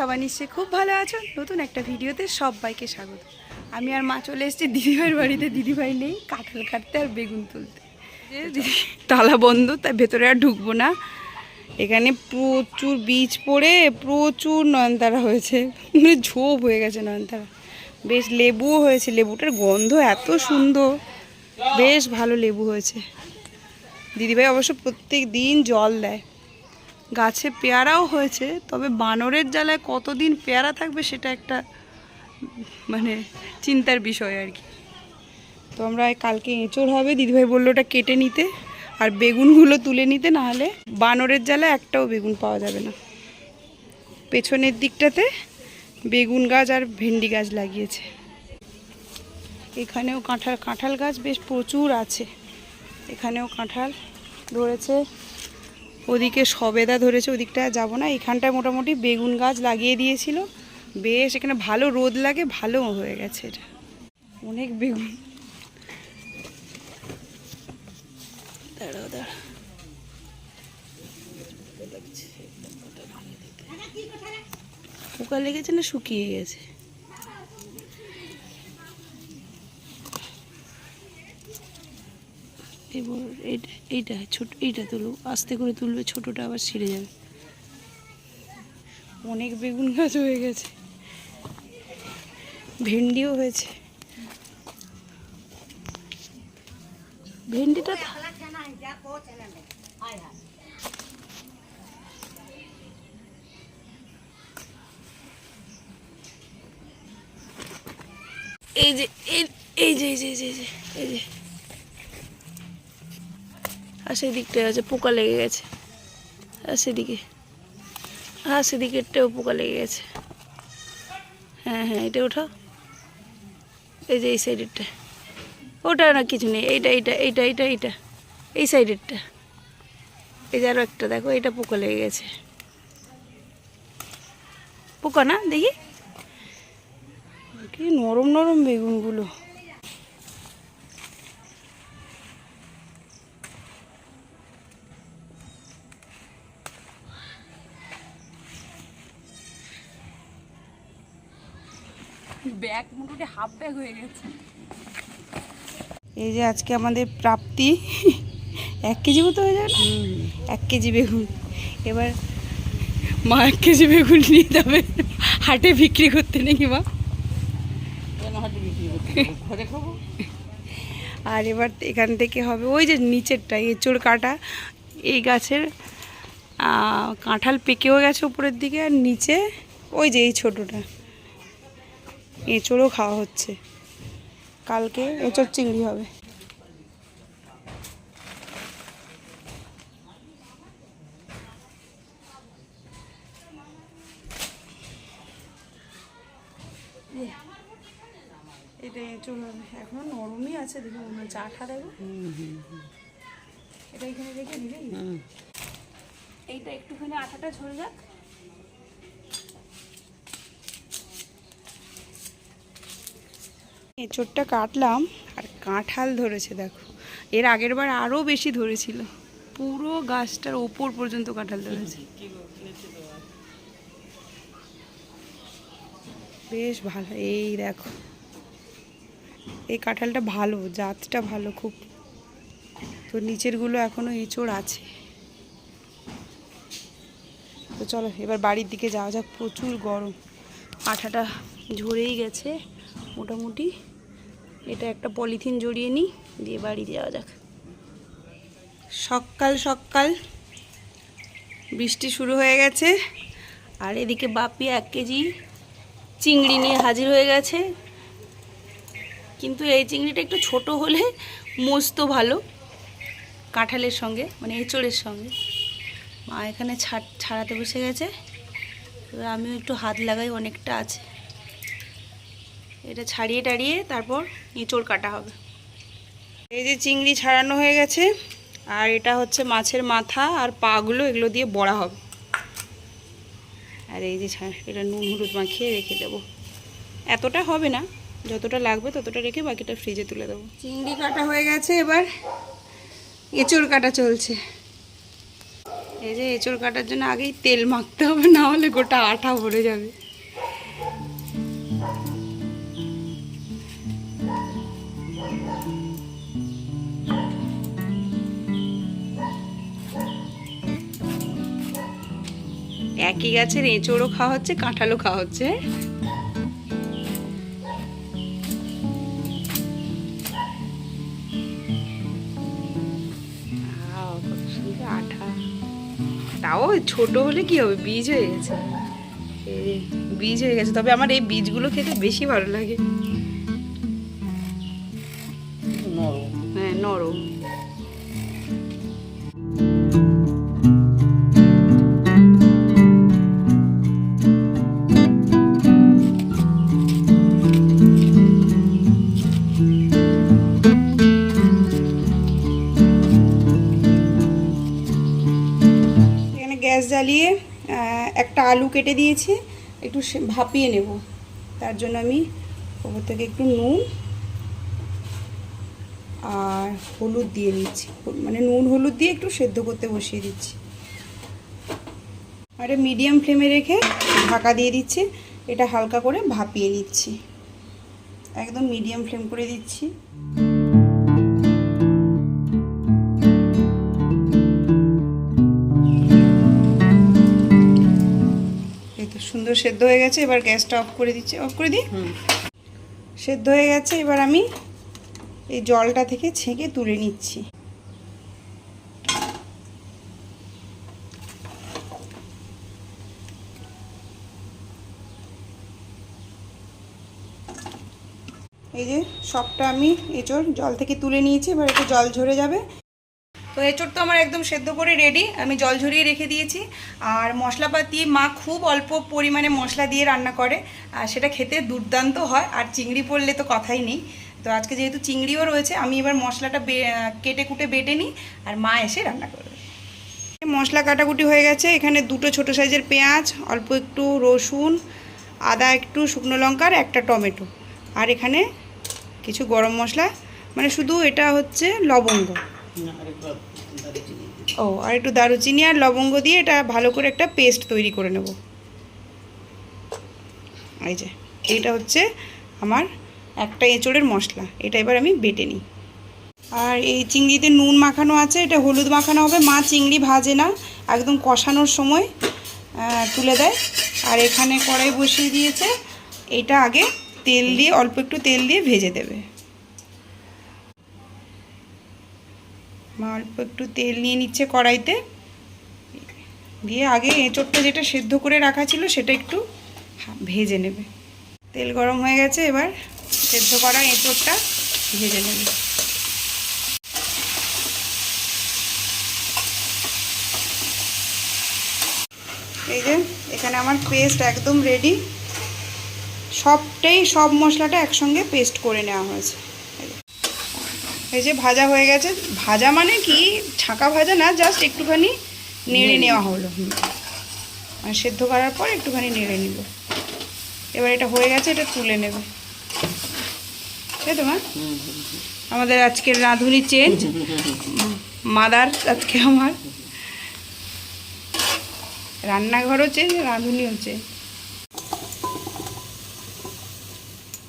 সবাই নিশ্চয়ই খুব ভালো আছো। নতুন একটা ভিডিওতে সবাইকে স্বাগত। আমি আর মা চলে এসেছি দিদিভাইয়ের বাড়িতে। দিদিভাই নেই কাঁঠাল কাটতে আর বেগুন তুলতে। দিদি তালা বন্ধ তাই ভেতরে আর ঢুকবো না। এখানে প্রচুর বীজ পড়ে প্রচুর নয়নতারা হয়েছে। মানে ঝোপ হয়ে গেছে নয়নতারা। বেশ লেবুও হয়েছে। লেবুটার গন্ধ এত সুন্দর। বেশ ভালো লেবু হয়েছে। দিদিভাই অবশ্য প্রত্যেক দিন জল দেয়। গাছে পেয়ারাও হয়েছে, তবে বানরের জ্বালায় কতদিন পেয়ারা থাকবে সেটা একটা মানে চিন্তার বিষয় আর কি। তো আমরা কালকে এঁচড় হবে, দিদিভাই বলল ওটা কেটে নিতে, আর বেগুনগুলো তুলে নিতে, নাহলে বানরের জ্বালায় একটাও বেগুন পাওয়া যাবে না। পেছনের দিকটাতে বেগুন গাছ আর ভেন্ডি গাছ লাগিয়েছে। এখানেও কাঁঠাল কাঁঠাল গাছ বেশ প্রচুর আছে। এখানেও কাঁঠাল ধরেছে ওদিকে সবেদা ধরেছে, ওদিকটা যাব না। এখানটায় মোটামুটি বেগুন গাছ লাগিয়ে দিয়েছিল। বেশ, এখানে ভালো রোদ লাগে, ভালো হয়ে গেছে এটা। অনেক বেগুন। দাঁড়াও দাঁড়া পোকা লেগেছে না শুকিয়ে গেছে? এবার এইটা এইটা, ছোট, এইটা তুলো। আস্তে করে তুলবে, ছোটটা আবার ছিঁড়ে যাবে। অনেক বেগুন গাছ হয়ে গেছে। ভেন্ডিও হয়েছে। ভেন্ডিটা এই যে এই যে এই যে এই যে এই যে। আর সেদিকটায় আছে পোকা লেগে গেছে। আর সেদিকে, আর সেদিকেরটাও পোকা লেগে গেছে। হ্যাঁ হ্যাঁ এটা ওঠা। এই যে এই সাইডেরটা। ওটা না কিছু নেই, এইটা এইটা এইটা এইটা এইটা। এই সাইডেরটা। এই যে আরও একটা, দেখো এটা পোকা লেগে গেছে। পোকা না, দেখি। কি নরম নরম বেগুনগুলো। ব্যাগ মোটামুটি হাফ ব্যাগ হয়ে গেছে। এই যে আজকে আমাদের প্রাপ্তি এক কেজি মতো হয়ে যাবে না? এক কেজি বেগুন। এবার মা এক কেজি বেগুন নিয়ে যাবে। হাটে বিক্রি করতে নাকি মা? আর এবার এখান থেকে হবে ওই যে নিচেরটা এঁচড় কাটা। এই গাছের কাঁঠাল পেকেও গেছে উপরের দিকে আর নিচে ওই যে এই ছোটোটা। এঁচড়ও খাওয়া হচ্ছে। কালকে এঁচড় চিংড়ি হবে। এটা এঁচড় হবে। এখন নরমই আছে দেখে মনে হচ্ছে আঠা দেবো। এটা এখানে রেখে দিবি? এইটা একটুখানি আঠাটা ঝরে যাক। এঁচড়টা কাটলাম আর কাঁঠাল ধরেছে, দেখো। এর আগের বার আরও বেশি ধরেছিল। পুরো গাছটার ওপর পর্যন্ত কাঁঠাল ধরেছে। বেশ ভালো, এই দেখো। এই কাঁঠালটা ভালো, জাতটা ভালো খুব। তো নিচেরগুলো এখনও এঁচড় আছে। তো চলো, এবার বাড়ির দিকে যাওয়া যাক, প্রচুর গরম। আঠাটা ঝরেই গেছে, মোটামুটি। এটা একটা পলিথিন জড়িয়ে নিই, দিয়ে বাড়ি যাওয়া যাক। সকাল সকাল। বৃষ্টি শুরু হয়ে গেছে। আর এদিকে বাপি এক কেজি চিংড়ি নিয়ে হাজির হয়ে গেছে। কিন্তু এই চিংড়িটা একটু ছোট হলে মস্ত ভালো, কাঁঠালের সঙ্গে মানে এঁচড়ের সঙ্গে। মা এখানে ছাড় ছাড়াতে বসে গেছে। এবার আমিও একটু হাত লাগাই, অনেকটা আছে। এটা ছাড়িয়ে টাড়িয়ে তারপর এঁচড় কাটা হবে। এই যে চিংড়ি ছাড়ানো হয়ে গেছে আর এটা হচ্ছে মাছের মাথা আর পাগুলো এগুলো দিয়ে বড়া হবে। আর এই যে এটা নুন হলুদ মাখিয়ে রেখে দেবো। এতটা হবে না যতটা লাগবে ততটা রেখে বাকিটা ফ্রিজে তুলে দেবো। চিংড়ি কাটা হয়ে গেছে এবার এঁচড় কাটা চলছে। এই যে এঁচড় কাটার জন্য আগেই তেল মাখতে হবে না হলে গোটা আটা ভরে যাবে। একই গাছের এঁচড়ও খাওয়া হচ্ছে, কাঁঠালও খাওয়া হচ্ছে। আঠা। তাও ছোট হলে কি হবে? বীজ হয়ে গেছে। বীজ হয়ে গেছে। তবে আমার এই বীজগুলো খেতে বেশি ভালো লাগে। জ্বালিয়ে একটা আলু কেটে দিয়েছি, একটু ভাপিয়ে নেব। তার জন্য আমি ওপর থেকে একটু নুন আর হলুদ দিয়ে দিচ্ছি। মানে নুন হলুদ দিয়ে একটু সেদ্ধ করতে বসিয়ে দিচ্ছি। আর মিডিয়াম ফ্লেমে রেখে ঢাকা দিয়ে দিচ্ছি। এটা হালকা করে ভাপিয়ে নিচ্ছি। একদম মিডিয়াম ফ্লেম করে দিচ্ছি। তো সেদ্ধ হয়ে গেছে এবার গ্যাসটা অফ করে দিচ্ছি। অফ করে দিই? সেদ্ধ হয়ে গেছে এবার আমি এই জলটা থেকে ছেঁকে তুলে নিচ্ছি। এই যে সবটা আমি এঁচড় জল থেকে তুলে নিয়েছি এবার একটু জল ঝরে যাবে। তো এঁচড় তো আমার একদম সেদ্ধ করে রেডি আমি জল ঝরিয়ে রেখে দিয়েছি। আর মশলাপাতি মা খুব অল্প পরিমাণে মশলা দিয়ে রান্না করে, আর সেটা খেতে দুর্দান্ত হয়, আর চিংড়ি পড়লে তো কথাই নেই। তো আজকে যেহেতু চিংড়িও রয়েছে, আমি এবার মশলাটা কেটে কুটে বেটে নিই, আর মা এসে রান্না করবে। মশলা কাটাকুটি হয়ে গেছে, এখানে দুটো ছোট সাইজের পেঁয়াজ, অল্প একটু রসুন, আদা একটু শুকনো লঙ্কার একটা টমেটো। আর এখানে কিছু গরম মশলা মানে শুধু এটা হচ্ছে লবঙ্গ। ও, আর একটু দারুচিনি আর লবঙ্গ দিয়ে এটা ভালো করে একটা পেস্ট তৈরি করে নেব। এই যে, এইটা হচ্ছে আমার একটা এঁচড়ের মশলা, এটা এবার আমি বেটে নিই। আর এই চিংড়িতে নুন মাখানো আছে, এটা হলুদ মাখানো হবে, মা চিংড়ি ভাজে না, একদম কষানোর সময় তুলে দেয়। আর এখানে কড়াই বসিয়ে দিয়েছে, এটা আগে তেল দিয়ে, অল্প একটু তেল দিয়ে ভেজে দেবে। অল্প একটু তেল নিয়ে নিচ্ছে কড়াইতে। দিয়ে আগে এঁচড়টা যেটা সেদ্ধ করে রাখা ছিল সেটা একটু ভেজে নেবে। তেল গরম হয়ে গেছে, এবার সেদ্ধ করা এঁচড়টা ভেজে নেবে। এই যে, এখানে আমার পেস্ট একদম রেডি সবটাই সব মশলাটা একসঙ্গে পেস্ট করে নেওয়া হয়েছে। এই যে ভাজা হয়ে গেছে ভাজা মানে কি? ছাঁকা ভাজা না জাস্ট একটুখানি নেড়ে নেওয়া হলো। হুম। মানে সেদ্ধ করার পর একটুখানি নেড়ে নিল এবার এটা হয়ে গেছে এটা তুলে নেবে। তাই তো মা? আমাদের আজকের রাঁধুনি চেঞ্জ মাদার আজকে আমার। রান্নাঘরও চেঞ্জ রাঁধুনিও চেঞ্জ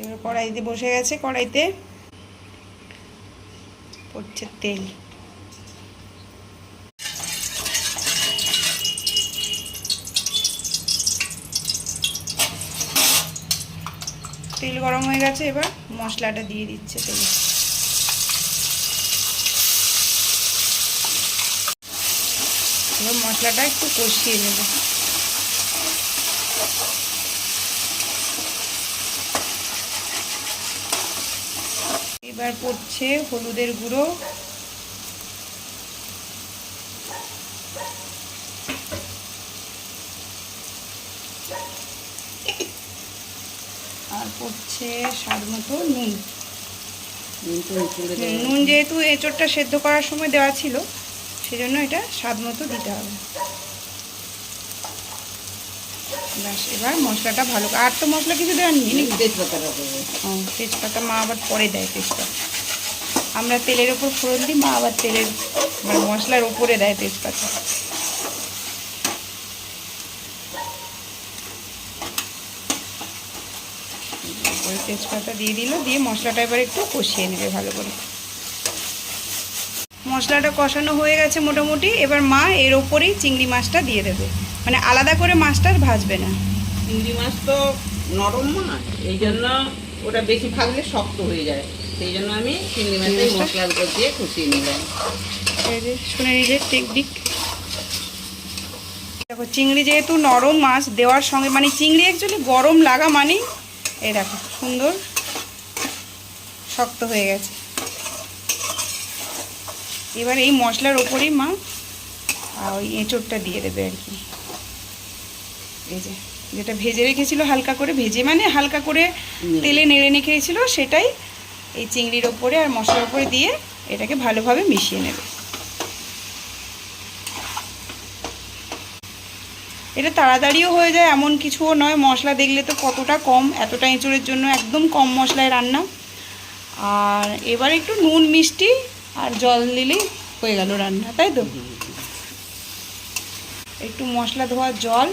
এবার কড়াইতে বসে গেছে কড়াইতে। পড়ছে তেল। তেল গরম হয়ে গেছে, এবার মশলাটা দিয়ে দিচ্ছে তেল। এবার মশলাটা একটু কষিয়ে নেবে এবার পড়ছে হলুদের গুঁড়ো। আর পড়ছে স্বাদ মতো নুন। নুন যেহেতু এঁচড়টা সেদ্ধ করার সময় দেওয়া ছিল সেজন্য এটা স্বাদ মতো দিতে হবে। ব্যাস এবার মশলাটা ভালো আর তো মশলা কিছু দেওয়ার নেই। তেজপাতাটা ও তেজপাতা মা আবার পরে দেয় তেজপাতা। আমরা তেলের ওপর ফোড়ন দিই মা আবার তেলের মানে মশলার ওপরে দেয় তেজপাতা। তেজপাতা দিয়ে দিল দিয়ে মশলাটা এবার একটু কষিয়ে নেবে ভালো করে। মশলাটা কষানো হয়ে গেছে মোটামুটি। এবার মা এর ওপরেই চিংড়ি মাছটা দিয়ে দেবে। মানে আলাদা করে মাছটা আর ভাজবে না। চিংড়ি মাছ তো নরম মাছ এই জন্য ওটা বেশি ভাজলে শক্ত হয়ে যায়। সেই জন্য আমি চিংড়ি মাছের মশলার উপর দিয়ে কষিয়ে নিলাম। শুনে টেকনিক দেখো চিংড়ি যেহেতু নরম মাছ দেওয়ার সঙ্গে মানে চিংড়ি অ্যাকচুয়ালি গরম লাগা মানেই এই দেখো সুন্দর শক্ত হয়ে গেছে। এবার এই মশলার ওপরেই মা ওই এঁচোড়টা দিয়ে দেবে আর কি। এই যে যেটা ভেজে রেখেছিল হালকা করে ভেজে মানে হালকা করে তেলে নেড়ে রেখেছিল সেটাই এই চিংড়ির ওপরে আর মশলার ওপরে দিয়ে এটাকে ভালোভাবে মিশিয়ে নেবে। এটা তাড়াতাড়িও হয়ে যায় এমন কিছুও নয়। মশলা দেখলে তো কতটা কম এতটা এঁচড়ের জন্য একদম কম মশলায় রান্না। আর এবার একটু নুন মিষ্টি আর জল দিলেই হয়ে গেল রান্না, তাই তো? একটু মশলা ধোয়া জল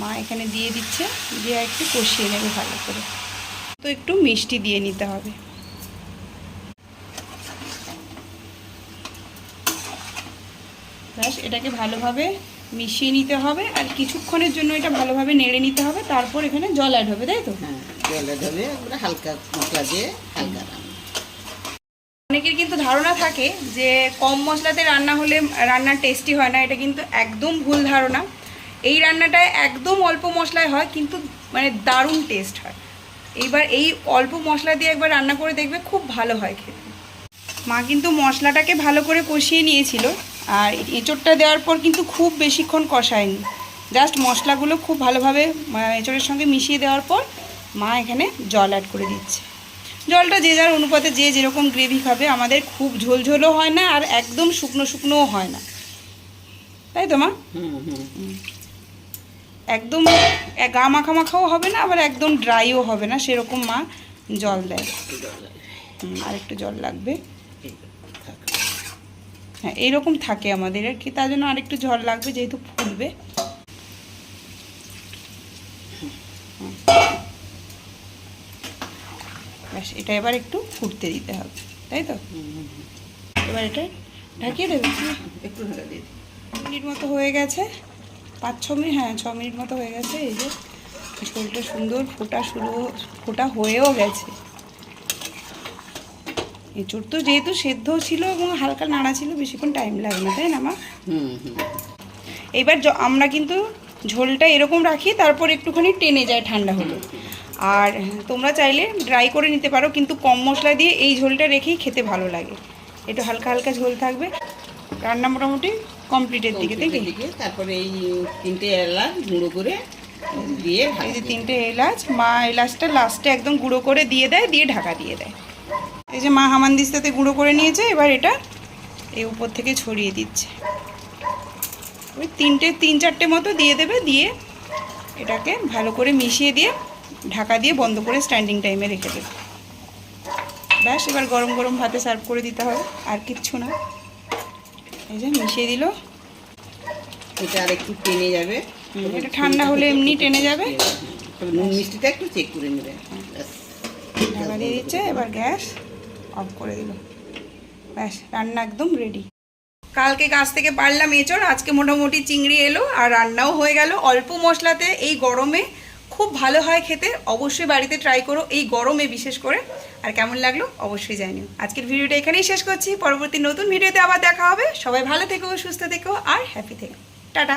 মা এখানে দিয়ে দিচ্ছে, দিয়ে একটু কষিয়ে নেবে ভালো করে। তো একটু মিষ্টি দিয়ে নিতে হবে। ব্যাস, এটাকে ভালোভাবে মিশিয়ে নিতে হবে আর কিছুক্ষণের জন্য এটা ভালোভাবে নেড়ে নিতে হবে, তারপর এখানে জল অ্যাড হবে, তাই তো? হ্যাঁ জলে ঢলে একবারে হালকা মশলা দিয়ে হালকা অনেকের কিন্তু ধারণা থাকে যে কম মশলাতে রান্না হলে রান্নার টেস্টি হয় না, এটা কিন্তু একদম ভুল ধারণা। এই রান্নাটায় একদম অল্প মশলায় হয়, কিন্তু মানে দারুণ টেস্ট হয়। এইবার এই অল্প মশলা দিয়ে একবার রান্না করে দেখবে খুব ভালো হয় খেতে। মা কিন্তু মশলাটাকে ভালো করে কষিয়ে নিয়েছিল, আর এঁচোড়টা দেওয়ার পর কিন্তু খুব বেশিক্ষণ কষায়নি। জাস্ট মশলাগুলো খুব ভালোভাবে এঁচোড়ের সঙ্গে মিশিয়ে দেওয়ার পর মা এখানে জল অ্যাড করে দিচ্ছে। জলটা যে যার অনুপাতে যে যেরকম গ্রেভি খাবে আমাদের খুব ঝোলঝোলও হয় না আর একদম শুকনো শুকনোও হয় না। তাই তো মা? হুম হুম। একদম গা মাখা মাখাও হবে না আবার একদম ড্রাইও হবে না সেরকম মা জল দেয়। আর একটু জল লাগবে। হ্যাঁ এইরকম থাকে আমাদের আর কি তার জন্য আরেকটু জল লাগবে যেহেতু ফুলবে। হুম। ব্যাস এটা এবার একটু ফুটতে দিতে হবে তাই তো? এবার এটা ঢাকিয়ে দেবে। একটু ঢাকা দিয়ে। মিনিট মতো হয়ে গেছে পাঁচ ছ মিনিট হ্যাঁ ছ মিনিট মতো হয়ে গেছে এই যে ঝোলটা সুন্দর ফোটা শুরু ফোটা হয়েও গেছে। এঁচুর তো যেহেতু সেদ্ধ ছিল এবং হালকা নাড়া ছিল বেশিক্ষণ টাইম লাগে না তাই না মা? এইবার আমরা কিন্তু ঝোলটা এরকম রাখি তারপর একটুখানি টেনে যায় ঠান্ডা হলে আর তোমরা চাইলে ড্রাই করে নিতে পারো কিন্তু কম মশলা দিয়ে এই ঝোলটা রেখেই খেতে ভালো লাগে। একটু হালকা হালকা ঝোল থাকবে। রান্না মোটামুটি কমপ্লিটের দিকে তারপরে এই তিনটে এলাচ গুঁড়ো করে দিয়ে এই যে তিনটে এলাচ মা এলাচটা লাস্টে একদম গুঁড়ো করে দিয়ে দেয় দিয়ে ঢাকা দিয়ে দেয়। এই যে মা হামানদিস্তাতে গুঁড়ো করে নিয়েছে এবার এটা এই উপর থেকে ছড়িয়ে দিচ্ছে। ওই তিনটে তিন চারটে মতো দিয়ে দেবে দিয়ে এটাকে ভালো করে মিশিয়ে দিয়ে ঢাকা দিয়ে বন্ধ করে স্ট্যান্ডিং টাইমে রেখে দেবে। ব্যাস এবার গরম গরম ভাতে সার্ভ করে দিতে হবে আর কিচ্ছু না। এই যে মিশিয়ে দিল। এটা আর একটু টেনে যাবে। এটা ঠান্ডা হলে এমনি টেনে যাবে। নুন মিষ্টিটা একটু চেক করে নেবে। ঢাকা দিয়ে দিচ্ছে এবার গ্যাস অফ করে দিল। ব্যাস রান্না একদম রেডি কালকে গাছ থেকে পারলাম এঁচড় আজকে মোটামুটি চিংড়ি এলো আর রান্নাও হয়ে গেল। অল্প মশলাতে এই গরমে খুব ভালো হয় খেতে, অবশ্যই বাড়িতে ট্রাই করো এই গরমে বিশেষ করে। আর কেমন লাগল অবশ্যই জানিও। আজকের ভিডিওটা এখানেই শেষ করছি। পরবর্তী নতুন ভিডিওতে আবার দেখা হবে। সবাই ভালো থেকো, সুস্থ থেকো, আর হ্যাপি থেকো। টাটা!